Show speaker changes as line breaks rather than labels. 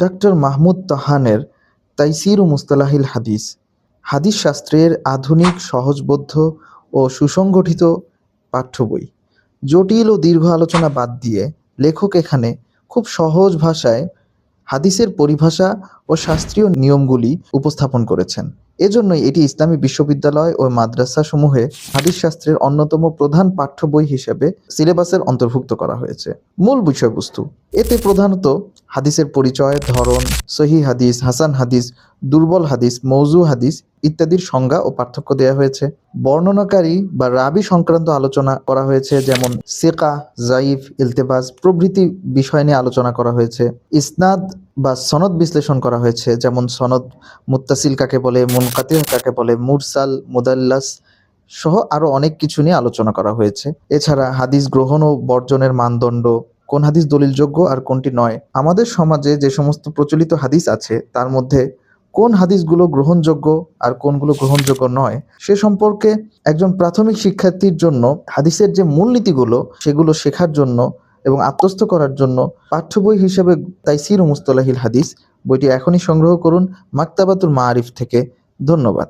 Doctor Mahmud তাহানের Taisir ও মুস্তালাহিল হাদিস। হাদিস শাস্ত্রের আধুনিক, সহজবোধ্য ও সুসংগঠিত পাঠ্য বই। জটিল ও দীর্ঘ আলোচনা বাদ দিয়ে লেখক এখানে খুব সহজ ভাষায় হাদিসের পরিভাষা ও শাস্ত্রীয় নিয়মগুলি উপস্থাপন করেছেন। এজন্যই এটি ইসলামী বিশ্ববিদ্যালয় ও মাদ্রাসা সমূহে হাদিস শাস্ত্রের অন্যতম প্রধান পাঠ্য বই হিসেবে সিলেবাসের অন্তর্ভুক্ত করা হয়েছে। মূল বিষয়বস্তু, এতে প্রধানত হাদিসের পরিচয়, ধরন, সহি হাদিস, হাসান হাদিস, দুর্বল হাদিস, মৌজু হাদিস ইত্যাদির সংজ্ঞা ও পার্থক্য দেওয়া হয়েছে। বর্ণনাকারী বা রাবি সংক্রান্ত আলোচনা করা হয়েছে, যেমন সেকা, জাইফ ইলতেবাজ প্রভৃতি বিষয় নিয়ে আলোচনা করা হয়েছে। ইসনাদ বা সনদ বিশ্লেষণ করা হয়েছে, যেমন সনদ মুত্তাসিল কাকে বলে মুনকাতির কাকে বলে, মুরসাল, মুদাল্লাস সহ আরও অনেক কিছু নিয়ে আলোচনা করা হয়েছে। এছাড়া হাদিস গ্রহণ ও বর্জনের মানদণ্ড কোন হাদিস দলিলযোগ্য আর কোনটি নয়। আমাদের সমাজে যে সমস্ত প্রচলিত হাদিস আছে, তার মধ্যে কোন হাদিসগুলো গ্রহণযোগ্য আর কোনগুলো গ্রহণযোগ্য নয়, সে সম্পর্কে একজন প্রাথমিক শিক্ষার্থীর জন্য হাদিসের যে মূলনীতিগুলো সেগুলো শেখার জন্য এবং আত্মস্থ করার জন্য পাঠ্য বই হিসেবে তাইসির মুস্তলাহিল হাদিস বইটি এখনই সংগ্রহ করুন মাক্তাবাতুল মাআরিফ থেকে। ধন্যবাদ।